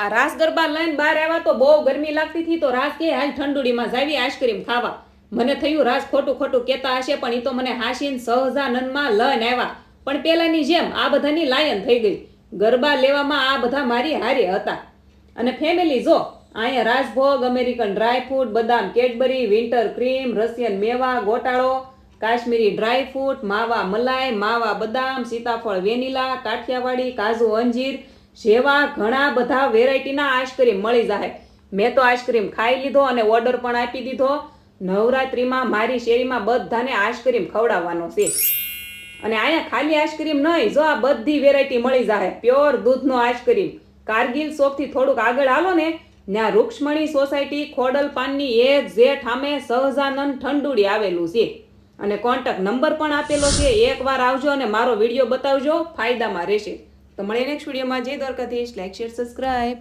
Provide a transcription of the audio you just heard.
આ રાસ ગરબા લઈને બહાર આવ્યા તો બહુ ગરમી લાગતી હતી, તો રાસ કે, હાલ ઠંડુડીમાં જાવી આઈસ્ક્રીમ ખાવા. મને થયું, રાસ ખોટું ખોટું કહેતા હશે, પણ એ તો મને હાસીન સહજાનંદમાં લઈને આવ્યા. પણ પેલાની જેમ આ બધાની લાયન થઈ ગઈ. ગરબા લેવામાં આ બધા મારી હારે હતા. અને ફેમિલી જો, અહીંયા રાજભોગ, અમેરિકન ડ્રાયફ્રૂટ બદામ કેડબરી વિન્ટર ક્રીમ રશિયન મેવા, ગોટાળો, કાશ્મીરી ડ્રાયફ્રૂટ માવા મલાઈ, માવા બદામ, સીતાફળ વેનીલા, કાઠિયાવાડી, કાજુ અંજીર જેવા ઘણા બધા વેરાયટીના આઈસ્ક્રીમ મળી જાય. મેં તો આઈસ્ક્રીમ ખાઈ લીધો અને ઓર્ડર પણ આપી દીધો. નવરાત્રિમાં મારી શેરીમાં બધાને આઈસ્ક્રીમ ખવડાવવાનો છે. અને અહીંયા ખાલી આઈસ્ક્રીમ નહીં, જો આ બધી વેરાયટી મળી જાય. પ્યોર દૂધનો આઈસ્ક્રીમ. કારગિલ શોપથી થોડુંક આગળ હાલો ને. ત્યાં રૂક્ષ્મણી સોસાયટી ખોડલપાનની એ ઝેઠ સામે સહજાનંદ ઠંડુડી આવેલું છે. અને કોન્ટેક્ટ નંબર પણ આપેલો છે. એકવાર આવજો અને મારો વીડિયો બતાવજો. ફાયદામાં રહેશે. તો મળીએ નેક્સ્ટ વિડીયોમાં જય દ્વારકાધીશ. Like share subscribe